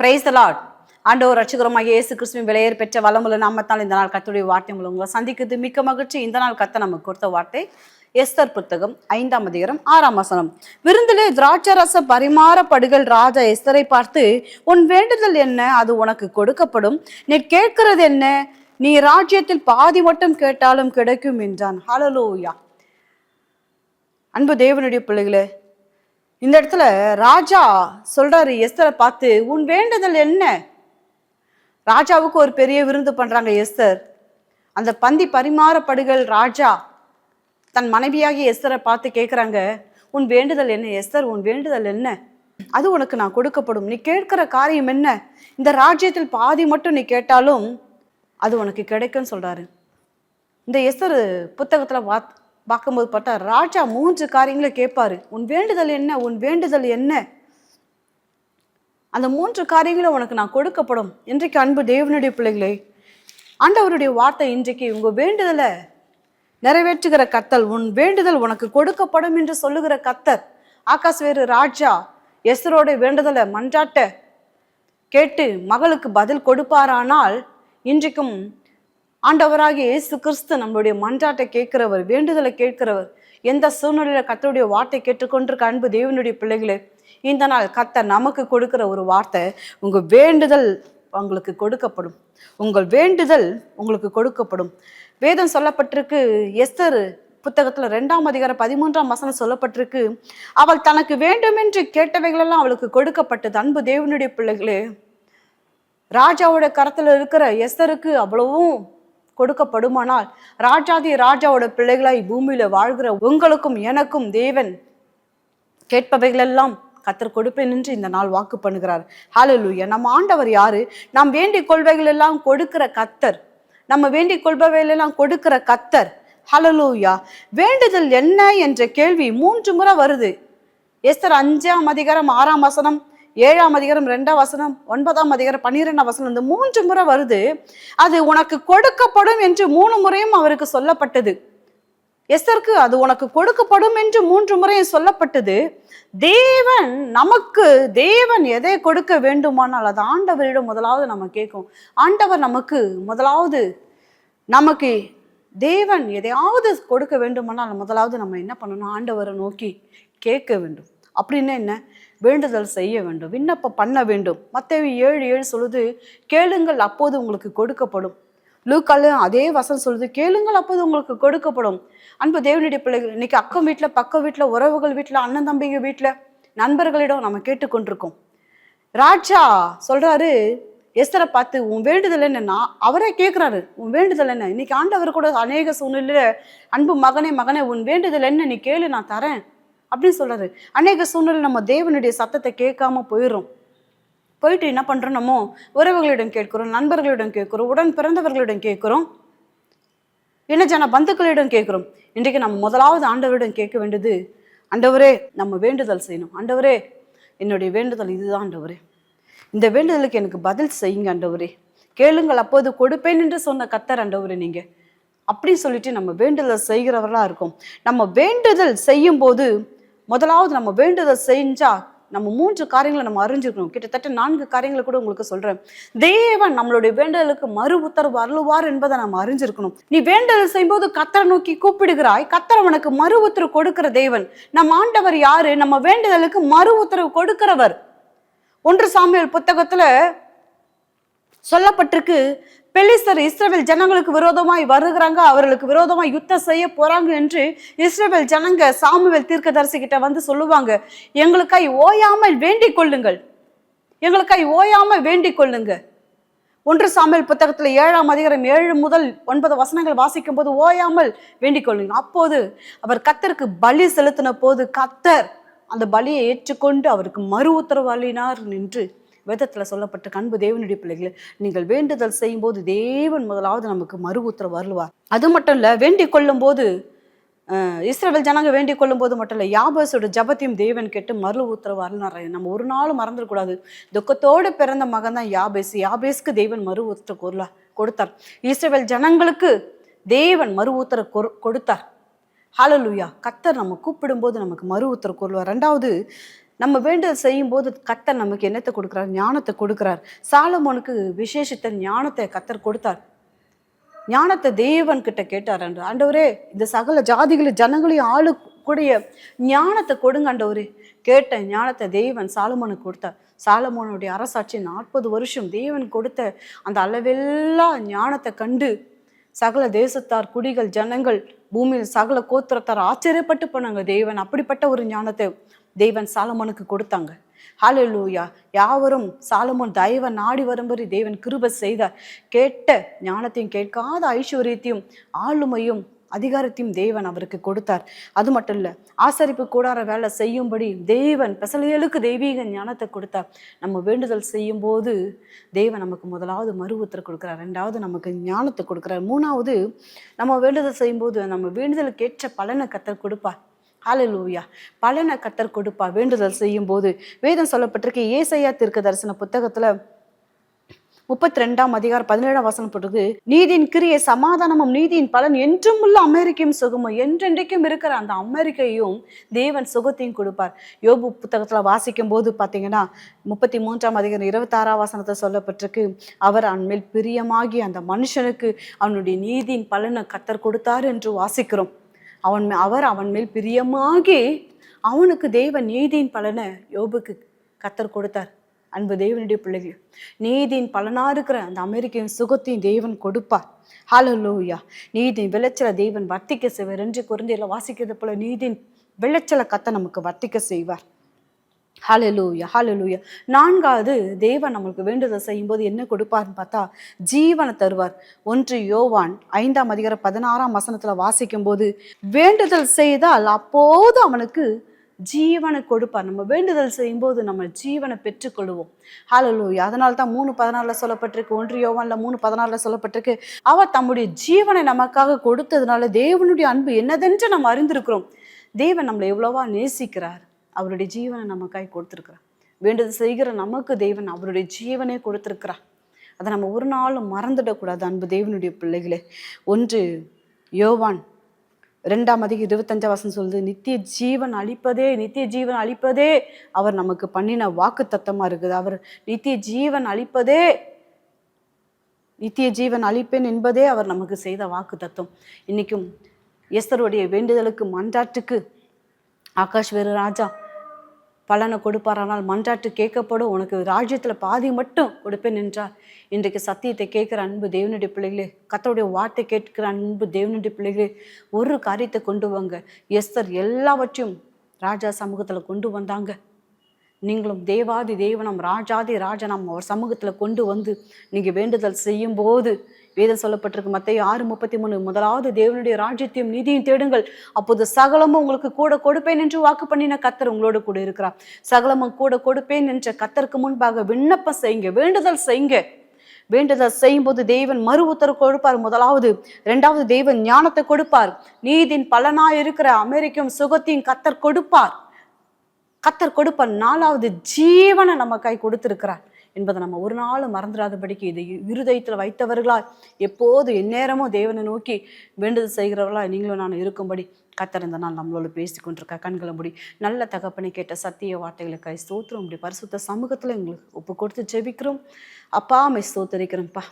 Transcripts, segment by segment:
Price Lord ஆண்டவர் ரட்சகரமாக இயேசு கிறிஸ்துவின் விலையேறு பெற்ற வளமுள்ள நாமத்தால் இந்த நாள் கத்துடைய வார்த்தை மூலம் உங்களை சந்திக்கிறது. மிக்க மகிழ்ச்சி. இந்த நாள் கத்த நமக்கு கொடுத்த வார்த்தை எஸ்தர் புத்தகம் ஐந்தாம் அதிகாரம் ஆறாம் வசனம். விருந்திலே திராட்சரச பரிமாறப்படுகள் ராஜா எஸ்தரை பார்த்து உன் வேண்டுதல் என்ன? அது உனக்கு கொடுக்கப்படும். நீ கேட்கிறது என்ன? நீ ராஜ்யத்தில் பாதி மட்டும் கேட்டாலும் கிடைக்கும் என்றான். ஹலலோயா அன்பு தேவனுடைய பிள்ளைகளே இந்த இடத்துல ராஜா சொல்றாரு எஸ்தரை பார்த்து உன் வேண்டுதல் என்ன? ராஜாவுக்கு ஒரு பெரிய விருந்து பண்றாங்க எஸ்தர். அந்த பந்தி பரிமாறப்படுகள் ராஜா தன் மனைவியாகி எஸ்தரை பார்த்து கேட்குறாங்க உன் வேண்டுதல் என்ன எஸ்தர்? உன் வேண்டுதல் என்ன? அது உனக்கு நான் கொடுக்கப்படும். நீ கேட்கிற காரியம் என்ன? இந்த ராஜ்யத்தில் பாதி மட்டும் நீ கேட்டாலும் அது உனக்கு கிடைக்கும்னு சொல்கிறாரு இந்த எஸ்தர் புத்தகத்தில் வாத் பார்க்கும்போது பார்த்தா ராஜா மூன்று காரியங்களை கேட்பாரு. உன் வேண்டுதல் என்ன? உன் வேண்டுதல் என்ன? அந்த மூன்று காரியங்களும் உனக்கு நான் கொடுக்கப்படும். இன்றைக்கு அன்பு தேவனுடைய பிள்ளைகளே ஆண்டவருடைய வார்த்தை இன்றைக்கு உங்க வேண்டுதலை நிறைவேற்றுகிற கத்தல் உன் வேண்டுதல் உனக்கு கொடுக்கப்படும் என்று சொல்லுகிற கத்தர் ஆகாஷ் வேறு ராஜா எஸ்ரோட வேண்டுதலை மன்றாட்ட கேட்டு மகளுக்கு பதில் கொடுப்பாரானால் இன்றைக்கும் ஆண்டவராக இயேசு கிறிஸ்து நம்மளுடைய மன்றாட்டை கேட்கிறவர் வேண்டுதலை கேட்கிறவர் எந்த சூழ்நிலையில் கத்தருடைய வார்த்தை கேட்டுக்கொண்டிருக்க அன்பு தேவனுடைய பிள்ளைகளே இந்த நாள் கத்த நமக்கு கொடுக்கிற ஒரு வார்த்தை உங்கள் வேண்டுதல் உங்களுக்கு கொடுக்கப்படும். உங்கள் வேண்டுதல் உங்களுக்கு கொடுக்கப்படும். வேதம் சொல்லப்பட்டிருக்கு எஸ்தர் புத்தகத்தில் ரெண்டாம் அதிகாரம் பதிமூன்றாம் வசனம் சொல்லப்பட்டிருக்கு அவள் தனக்கு வேண்டுமென்று கேட்டவைகளெல்லாம் அவளுக்கு கொடுக்கப்பட்டது. அன்பு தேவனுடைய பிள்ளைகளே ராஜாவோட கரத்தில் இருக்கிற எஸ்தருக்கு அவ்வளவும் கொடுக்கப்படுமானால் ராஜாதி ராஜாவோட பிள்ளைகளாய் பூமியில வாழ்கிற உங்களுக்கும் எனக்கும் தேவன் கேட்பவைகளெல்லாம் கத்தர் கொடுப்பேன் என்று இந்த நாள் வாக்கு பண்ணுகிறார். ஹாலலூயா நம்ம ஆண்டவர் யாரு? நாம் வேண்டிக் கொள்வைகள் எல்லாம் கொடுக்கிற கத்தர். நம்ம வேண்டிக் கொள்பவைகள் எல்லாம் கொடுக்கிற கத்தர். ஹலலூயா வேண்டுதல் என்ன என்ற கேள்வி மூன்று முறை வருது. எஸ்தர் அஞ்சாம் அதிகாரம் ஆறாம் வசனம் ஏழாம் அதிகாரம் ரெண்டாம் வசனம் ஒன்பதாம் அதிகாரம் பன்னிரெண்டாம் வசனம் இந்த மூன்று முறை வருது. அது உனக்கு கொடுக்கப்படும் என்று மூணு முறையும் அவருக்கு சொல்லப்பட்டது. எஸ்தருக்கு அது உனக்கு கொடுக்கப்படும் என்று மூன்று முறையும் சொல்லப்பட்டது. தேவன் நமக்கு தேவன் எதை கொடுக்க வேண்டுமானால் அது ஆண்டவரிடம் முதலாவது நம்ம கேட்கும். ஆண்டவர் நமக்கு முதலாவது நமக்கு தேவன் எதையாவது கொடுக்க வேண்டுமானால் முதலாவது நம்ம என்ன பண்ணணும்? ஆண்டவரை நோக்கி கேட்க வேண்டும். அப்படின்னு என்ன? வேண்டுதல் செய்ய வேண்டும் விண்ணப்பம் பண்ண வேண்டும். மற்றவை ஏழு ஏழு சொல்லுது கேளுங்கள் அப்போது உங்களுக்கு கொடுக்கப்படும். லூக்காலும் அதே வசனம் சொல்லுது கேளுங்கள் அப்போது உங்களுக்கு கொடுக்கப்படும். அன்பு தேவனுடைய பிள்ளைகள் இன்னைக்கு அக்கம் வீட்டில் பக்க வீட்டில் உறவுகள் வீட்டில் அண்ணன் தம்பிங்க வீட்டில் நண்பர்களிடம் நம்ம கேட்டுக்கொண்டிருக்கோம். ராஜா சொல்கிறாரு எஸ்தரை பார்த்து உன் வேண்டுதல் என்னன்னா அவரே கேட்குறாரு உன் வேண்டுதல் என்ன? இன்னைக்கு ஆண்டவர் கூட அநேக சூழ்நிலையில் அன்பு மகனே மகனே உன் வேண்டுதல் என்ன? நீ கேளு நான் தரேன். அப்படின்னு சொல்கிறாரு அநேக சூழ்நிலை நம்ம தேவனுடைய சத்தத்தை கேட்காம போயிடுறோம். போயிட்டு என்ன பண்ணுறோம் நம்ம? உறவுகளிடம் கேட்குறோம் நண்பர்களிடம் கேட்குறோம் உடன் பிறந்தவர்களிடம் கேட்குறோம். என்ன ஜன பந்துக்களிடம் கேட்குறோம். இன்றைக்கு நம்ம முதலாவது ஆண்டவரிடம் கேட்க வேண்டியது ஆண்டவரே நம்ம வேண்டுதல் செய்யணும். ஆண்டவரே என்னுடைய வேண்டுதல் இதுதான் ஆண்டவரே. இந்த வேண்டுதலுக்கு எனக்கு பதில் செய்யுங்க ஆண்டவரே. கேளுங்கள் அப்போது கொடுப்பேன் என்று சொன்ன கத்தர் ஆண்டவரே நீங்கள் அப்படி சொல்லிட்டு நம்ம வேண்டுதல் செய்கிறவர்களாக இருக்கும். நம்ம வேண்டுதல் செய்யும்போது முதலாவது நம்ம வேண்டுதல் செஞ்சா நம்ம மூன்று காரியங்களை நம்ம அறிஞ்சிருக்கணும். கிட்டத்தட்ட நான்கு காரியங்களை கூட உங்களுக்கு சொல்றேன். தேவன் நம்மளுடைய வேண்டுதலுக்கு மறு உத்தரவு அருளுவார் என்பதை நம்ம அறிஞ்சிருக்கணும். நீ வேண்டுதல் செய்யும்போது கத்தரை நோக்கி கூப்பிடுகிறாய். கத்தர் உனக்கு மறு உத்தரவு கொடுக்கிற தேவன். நம்ம ஆண்டவர் யாரு? நம்ம வேண்டுதலுக்கு மறு உத்தரவு கொடுக்கிறவர். ஒன்று சாமியல் புத்தகத்துல சொல்லப்பட்டிருக்கு. பெலிஸ்தர் இஸ்ரேல் ஜனங்களுக்கு விரோதமாய் வருகிறாங்க அவர்களுக்கு விரோதமாய் யுத்தம் செய்ய போறாங்க என்று இஸ்ரேல் ஜனங்க சாமுவேல் தீர்க்கதரிசி கிட்ட வந்து சொல்லுவாங்க. எங்களுக்காய் ஓயாமல் வேண்டிக் கொள்ளுங்கள். எங்களுக்காய் ஓயாமல் வேண்டிக் கொள்ளுங்க ஒன்று சாமியல் புத்தகத்தில் ஏழாம் அதிகாரம் ஏழு முதல் ஒன்பது வசனங்கள் வாசிக்கும் போது ஓயாமல் வேண்டிக் கொள்ளுங்க அப்போது அவர் கத்தருக்கு பலி செலுத்தின போது கத்தர் அந்த பலியை ஏற்றுக்கொண்டு அவருக்கு மறு உத்தரவாளினார் நின்று வேதத்தில் சொல்லப்பட்ட அன்பு தேவனுடைய பிள்ளைகளை நீங்கள் வேண்டுதல் செய்யும் போது தேவன் முதலாவது நமக்கு மறு உத்தரவு அருள்வார். அது மட்டும் இல்லை வேண்டிக் கொள்ளும் போது இஸ்ரேல் ஜனங்க வேண்டிக் கொள்ளும் போது மட்டும் இல்லை யாபஸோட ஜபத்தையும் தேவன் கேட்டு மறு உத்தரவு நம்ம ஒரு நாளும் மறந்துடக்கூடாது துக்கத்தோடு பிறந்த மகன் தான் யாபேஸ் யாபேஸ்க்கு தேவன் மறு உத்தரவு கொருளா கொடுத்தார். இஸ்ரேல் ஜனங்களுக்கு தேவன் மறு உத்தரவு கொரு- கொடுத்தார். ஹலலுயா கத்தர் நம்ம கூப்பிடும்போது நமக்கு மறு உத்தரவு கூறுவார் ரெண்டாவது நம்ம வேண்டுதல் செய்யும் போது கத்தர் நமக்கு என்னத்தை கொடுக்குறார்? ஞானத்தை கொடுக்குறார். சாலமோனுக்கு விசேஷித்த ஞானத்தை கத்தர் கொடுத்தார். ஞானத்தை தேவன் கிட்ட கேட்டார் அன்று. ஆண்டவரே இந்த சகல ஜாதிகளை ஜனங்களையும் ஆளு கூடிய ஞானத்தை கொடுங்க ஆண்டவரே. கேட்ட ஞானத்தை தேவன் சாலமோனுக்கு கொடுத்தார். சாலமோனுடைய அரசாட்சி நாற்பது வருஷம் தேவன் கொடுத்த அந்த அளவெல்லாம் ஞானத்தை கண்டு சகல தேசத்தார் குடிகள் ஜனங்கள் பூமியில் சகல கோத்திரத்தார் ஆச்சரியப்பட்டு போனாங்க. தேவன் அப்படிப்பட்ட ஒரு ஞானத்தை தேவன் சாலமோனுக்கு கொடுத்தாங்க. ஹalleluya. யாவரும் சாலமோன் தயவ நாடி வரும்படி தேவன் கிருபை செய்தார். கேட்ட ஞானத்தையும் கேட்காத ஐஸ்வர்யத்தையும் ஆளுமையும் அதிகாரத்தையும் தேவன் அவருக்கு கொடுத்தார். அது மட்டும் இல்லை ஆசரிப்பு கூடார வேலை செய்யும்படி தேவன் பெசலியலுக்கு தெய்வீக ஞானத்தை கொடுத்தார். நம்ம வேண்டுதல் செய்யும் போது தேவன் நமக்கு முதலாவது மறு உத்தரவு கொடுக்குறார் ரெண்டாவது நமக்கு ஞானத்தை கொடுக்குறார் மூணாவது நம்ம வேண்டுதல் செய்யும்போது நம்ம வேண்டுதலுக்கு ஏற்ற பலனை கத்தர் கொடுப்பார். ஹalleluya. பலனை கத்தர் கொடுப்பா வேண்டுதல் செய்யும் போது வேதம் சொல்லப்பட்டிருக்கு ஏசையா தீர்க்க தரிசன புத்தகத்துல முப்பத்தி ரெண்டாம் அதிகாரம் பதினேழாம் வசனம் போட்டிருக்கு நீதியின் கிரியை சமாதானமும் நீதியின் பலன் என்றும் உள்ள அமெரிக்கையும் சுகமும் என்றென்றைக்கும் இருக்கிற அந்த அமெரிக்கையும் தேவன் சுகத்தையும் கொடுப்பார். யோபு புத்தகத்துல வாசிக்கும் போது பாத்தீங்கன்னா முப்பத்தி மூன்றாம் அதிகாரம் இருபத்தாறாம் வசனத்தை சொல்லப்பட்டிருக்கு அவர் அன்மேல் பிரியமாகி அந்த மனுஷனுக்கு அவனுடைய நீதியின் பலனை கத்தர் கொடுத்தார் என்று வாசிக்கிறோம். அவன் மே- அவர் அவன் மேல் பிரியமாகி அவனுக்கு தேவன் நீதியின் பலனை யோபுக்கு கத்தர் கொடுத்தார். அன்பு தேவனுடைய பிள்ளைகள் நீதியின் பலனாக இருக்கிற அந்த அமெரிக்கையும் சுகத்தையும் தேவன் கொடுப்பார். ஹalleluya நீதியின் விளைச்சலை தேவன் வர்த்திக்க செய்வார் என்று குறைந்தையில் வாசிக்கிறது போல நீதியின் விளைச்சலை கத்த நமக்கு வர்த்திக்க செய்வார். ஹலலூயா ஹலலூயா நான்காவது தேவன் நம்மளுக்கு வேண்டுதல் செய்யும்போது என்ன கொடுப்பார்னு பார்த்தா ஜீவனை தருவார். ஒன்று யோவான் ஐந்தாம் அதிகாரம் பதினாறாம் வசனத்தில் வாசிக்கும் போது வேண்டுதல் செய்தால் அப்போது அவனுக்கு ஜீவனை கொடுப்பார் நம்ம வேண்டுதல் செய்யும்போது நம்ம ஜீவனை பெற்றுக்கொள்வோம். ஹalleluya அதனால தான் மூணு பதினாலில் சொல்லப்பட்டிருக்கு ஒன்று யோவான்ல மூணு பதினாறுல சொல்லப்பட்டிருக்கு. அவர் தம்முடைய ஜீவனை நமக்காக கொடுத்ததுனால தேவனுடைய அன்பு என்னதென்று நம்ம அறிந்திருக்கிறோம். தேவன் நம்மளை எவ்வளவா நேசிக்கிறார். அவருடைய ஜீவனை நமக்காய் கொடுத்துருக்கிறார். வேண்டுதல் செய்கிற நமக்கு தேவன் அவருடைய ஜீவனே கொடுத்துருக்கிறார். அதை நம்ம ஒரு நாளும் மறந்துடக்கூடாது அன்பு தேவனுடைய பிள்ளைகளே. ஒன்று யோவான் ரெண்டாம் அதிகம் இருபத்தஞ்சாம் வசனம் சொல்லுது நித்திய ஜீவன் அளிப்பதே நித்திய ஜீவன் அளிப்பதே அவர் நமக்கு பண்ணின வாக்கு தத்தமா இருக்குது. அவர் நித்திய ஜீவன் அளிப்பதே நித்திய ஜீவன் அளிப்பேன் என்பதே அவர் நமக்கு செய்த வாக்கு தத்துவம். இன்னைக்கும் எஸ்தருடைய வேண்டுதலுக்கு மன்றாட்டுக்கு ஆகாஷ் வேறு ராஜா பலனை கொடுப்பார். ஆனால் மன்றாட்டு கேட்கப்படும். உனக்கு ராஜ்யத்தில் பாதி மட்டும் கொடுப்பேன் என்றார். இன்றைக்கு சத்தியத்தை கேட்குற அன்பு தேவனுடைய பிள்ளைகளே கத்தோடைய வார்த்தை கேட்கிற அன்பு தேவனுடைய பிள்ளைகளே ஒரு காரியத்தை கொண்டு வாங்க. எஸ்தர் எல்லாவற்றையும் ராஜா சமூகத்தில் கொண்டு வந்தாங்க. நீங்களும் தேவாதி தேவனம் ராஜாதி ராஜனம் அவர் சமூகத்தில் கொண்டு வந்து நீங்கள் வேண்டுதல் செய்யும் போது வேதம் சொல்லப்பட்டிருக்கு. மத்திய ஆறு முப்பத்தி மூணு முதலாவது தேவனுடைய ராஜ்யத்தையும் நீதியும் தேடுங்கள். அப்போது சகலமும் உங்களுக்கு கூட கொடுப்பேன் என்று வாக்கு பண்ணின கத்தர் உங்களோட கூட இருக்கிறார். சகலமும் கூட கொடுப்பேன் என்ற கத்தருக்கு முன்பாக விண்ணப்பம் செய்யுங்க வேண்டுதல் செய்யுங்க. வேண்டுதல் செய்யும்போது தேவன் மறு உத்தரவு கொடுப்பார். முதலாவது இரண்டாவது தேவன் ஞானத்தை கொடுப்பார். நீதின் பலனாய் இருக்கிற அமெரிக்கும் சுகத்தையும் கத்தர் கொடுப்பார். கத்தர் கொடுப்பார் நாலாவது ஜீவனை நம்ம கை கொடுத்திருக்கிறார். என்பதை நம்ம ஒரு நாளும் மறந்துடாதபடிக்கு இது இருதயத்தில் வைத்தவர்களா எப்போது எந்நேரமும் தேவனை நோக்கி வேண்டுதல் செய்கிறவர்களா நீங்களும் நான் இருக்கும்படி கத்தர் இந்த நாள் நம்மளோட பேசி கொண்டிருக்க கண்களை முடி நல்ல தகப்பனை கேட்ட சத்திய வார்த்தைகளுக்காய் ஸ்தோத்திரம் இப்படி பரிசுத்த சமூகத்தில் எங்களுக்கு ஒப்பு கொடுத்து ஜெபிக்கிறோம். அப்பா அம்மை ஸ்தோத்தரிக்கிறோம்ப்பா.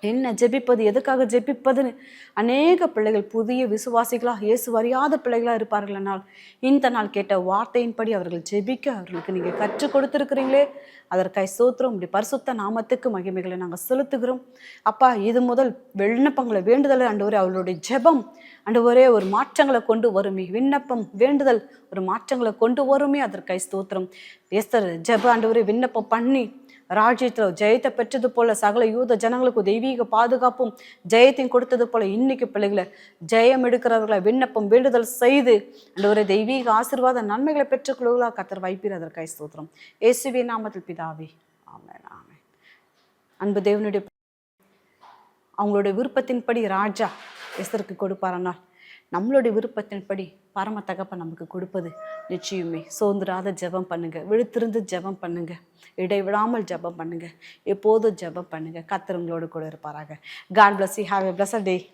என்ன ஜெபிப்பது? எதுக்காக ஜெபிப்பதுன்னு? அநேக பிள்ளைகள் புதிய விசுவாசிகளாக இயேசு அறியாத பிள்ளைகளாக இருப்பார்களானால் இந்த நாள் கேட்ட வார்த்தையின்படி அவர்கள் ஜெபிக்க அவர்களுக்கு நீங்கள் கற்றுக் கொடுத்துருக்குறீங்களே. அதற்காய் சோத்திரம் இப்படி பரிசுத்த நாமத்துக்கு மகிமைகளை நாங்கள் செலுத்துகிறோம். அப்பா இது முதல் விண்ணப்பங்களை வேண்டுதலை ஆண்டவரே அவர்களுடைய ஜெபம். ஆண்டவரே ஒரு மாற்றங்களை கொண்டு வருமே. விண்ணப்பம் வேண்டுதல் ஒரு மாற்றங்களை கொண்டு வருமே. அதற்காய் ஸ்தோத்திரம். எஸ்தர் ஜெப ஒரே விண்ணப்பம் பண்ணி ராஜ்யத்தில் ஜெயத்தை பெற்றது போல சகல யூத ஜனங்களுக்கு தெய்வீக பாதுகாப்பும் ஜெயத்தையும் கொடுத்தது போல இன்னைக்கு பிள்ளைகளை ஜெயம் எடுக்கிறவர்களை விண்ணப்பம் வேண்டுதல் செய்து ஒரு தெய்வீக ஆசீர்வாத நன்மைகளை பெற்றுக்கொள்வதாக கத்தர் வைப்பீர் அதற்காய் ஸ்தோத்திரம். இயேசுவே நாமத்தில் பிதாவே ஆமென் ஆமென். அன்பு தேவனுடைய அவங்களுடைய விருப்பத்தின்படி ராஜா எஸ்தருக்கு கொடுப்பாரனால் நம்மளுடைய விருப்பத்தின்படி பரம தகப்ப நமக்கு கொடுப்பது நிச்சயமே. சோர்ந்துராத ஜெபம் பண்ணுங்க. விழுத்திருந்து ஜெபம் பண்ணுங்க. இடைவிடாமல் ஜெபம் பண்ணுங்க. எப்போதும் ஜெபம் பண்ணுங்க. கத்திரங்களோடு கூட இருப்பாராக. God bless have have a blessed day